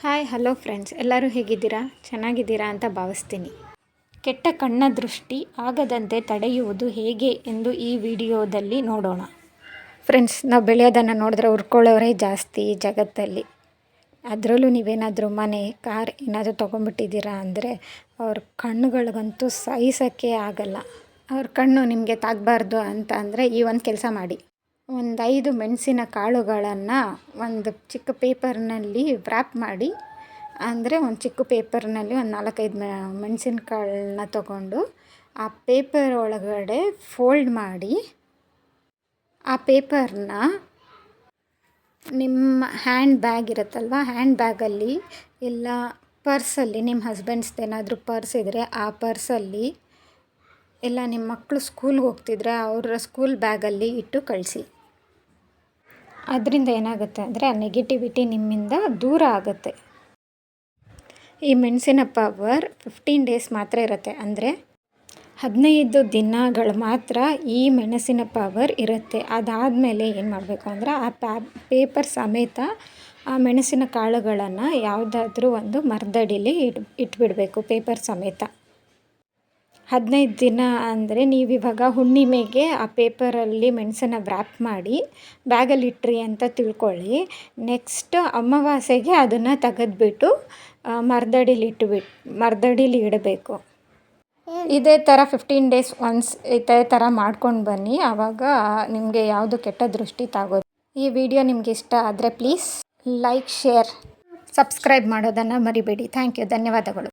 Hi hello friends ಎಲ್ಲರೂ ಹೇಗಿದ್ದೀರಾ? ಚೆನ್ನಾಗಿದ್ದೀರಾ ಅಂತ ಭಾವಿಸ್ತೀನಿ. ಕೆಟ್ಟ ಕಣ್ಣ ದೃಷ್ಟಿ ಆಗದಂತೆ ತಡೆಯುವುದು ಹೇಗೆ ಎಂದು ಈ ವಿಡಿಯೋದಲ್ಲಿ ನೋಡೋಣ. ಫ್ರೆಂಡ್ಸ್ ನಾವು ಬೆಳೆಯೋದನ್ನು ನೋಡಿದ್ರೆ ಉರ್ಕೊಳ್ಳೋರೇ ಜಾಸ್ತಿ ಜಗತ್ತಲ್ಲಿ. ಅದರಲ್ಲೂ ನೀವೇನಾದರೂ ಮನೆ, ಕಾರ್ ಏನಾದರೂ ತೊಗೊಂಬಿಟ್ಟಿದ್ದೀರಾ ಅಂದರೆ ಅವ್ರ ಕಣ್ಣುಗಳಿಗಂತೂ ಸಹಿಸೋಕ್ಕೆ ಆಗಲ್ಲ. ಅವ್ರ ಕಣ್ಣು ನಿಮಗೆ ತಾಗಬಾರ್ದು ಅಂತ ಅಂದರೆ ಈ ಒಂದು ಕೆಲಸ ಮಾಡಿ. ಒಂದು ಐದು ಮೆಣಸಿನ ಕಾಳುಗಳನ್ನು ಒಂದು ಚಿಕ್ಕ ಪೇಪರ್ನಲ್ಲಿ ವ್ರ್ಯಾಪ್ ಮಾಡಿ, ಅಂದರೆ ಒಂದು ಚಿಕ್ಕ ಪೇಪರ್ನಲ್ಲಿ ಒಂದು ನಾಲ್ಕೈದು ಮೆಣಸಿನ ಕಾಳನ್ನ ತಗೊಂಡು ಆ ಪೇಪರ್ ಒಳಗಡೆ ಫೋಲ್ಡ್ ಮಾಡಿ, ಆ ಪೇಪರ್ನ ನಿಮ್ಮ ಹ್ಯಾಂಡ್ ಬ್ಯಾಗ್ ಇರುತ್ತಲ್ವ, ಹ್ಯಾಂಡ್ ಬ್ಯಾಗಲ್ಲಿ ಇಲ್ಲ ಪರ್ಸಲ್ಲಿ, ನಿಮ್ಮ ಹಸ್ಬೆಂಡ್ಸ್ದು ಏನಾದರೂ ಪರ್ಸ್ ಇದ್ದರೆ ಆ ಪರ್ಸಲ್ಲಿ ಇಲ್ಲ ನಿಮ್ಮ ಮಕ್ಕಳು ಸ್ಕೂಲ್ಗೆ ಹೋಗ್ತಿದ್ರೆ ಅವರ ಸ್ಕೂಲ್ ಬ್ಯಾಗಲ್ಲಿ ಇಟ್ಟು ಕಳಿಸಿ. ಅದರಿಂದ ಏನಾಗುತ್ತೆ ಅಂದರೆ ಆ ನೆಗೆಟಿವಿಟಿ ನಿಮ್ಮಿಂದ ದೂರ ಆಗುತ್ತೆ. ಈ ಮೆಣಸಿನ ಪವರ್ ಫಿಫ್ಟೀನ್ ಡೇಸ್ ಮಾತ್ರ ಇರುತ್ತೆ. ಅಂದರೆ ಹದಿನೈದು ದಿನಗಳು ಮಾತ್ರ ಈ ಮೆಣಸಿನ ಪವರ್ ಇರುತ್ತೆ. ಅದಾದಮೇಲೆ ಏನು ಮಾಡಬೇಕು ಅಂದರೆ ಆ ಪ್ಯಾ ಪೇಪರ್ ಸಮೇತ ಆ ಮೆಣಸಿನ ಕಾಳುಗಳನ್ನು ಯಾವುದಾದ್ರೂ ಒಂದು ಮರದಡಿಲಿ ಇಟ್, ಇಟ್ಬಿಡಬೇಕು ಪೇಪರ್ ಸಮೇತ. ಹದಿನೈದು ದಿನ ಅಂದರೆ ನೀವು ಇವಾಗ ಹುಣ್ಣಿಮೆಗೆ ಆ ಪೇಪರಲ್ಲಿ ಮೆಣಸನ್ನ ವ್ರ್ಯಾಪ್ ಮಾಡಿ, ಬ್ಯಾಗಲ್ಲಿ ಇಟ್ರಿ ಅಂತ ತಿಳ್ಕೊಳ್ಳಿ. ನೆಕ್ಸ್ಟ್ ಅಮಾವಾಸ್ಯೆಗೆ ಅದನ್ನು ತೆಗೆದುಬಿಟ್ಟು ಮರದಡಿಲಿ ಇಟ್ಬಿಟ್ಟು ಮರದಡಿಲಿ ಇಡಬೇಕು. ಇದೇ ಥರ ಫಿಫ್ಟೀನ್ ಡೇಸ್ ಒನ್ಸ್ ಇದೇ ಥರ ಮಾಡ್ಕೊಂಡು ಬನ್ನಿ. ಆವಾಗ ನಿಮಗೆ ಯಾವುದು ಕೆಟ್ಟ ದೃಷ್ಟಿ ತಾಗೋದು. ಈ ವಿಡಿಯೋ ನಿಮ್ಗೆ ಇಷ್ಟ ಆದರೆ ಪ್ಲೀಸ್ ಲೈಕ್, ಶೇರ್, ಸಬ್ಸ್ಕ್ರೈಬ್ ಮಾಡೋದನ್ನು ಮರಿಬೇಡಿ. Thank you. ಧನ್ಯವಾದಗಳು.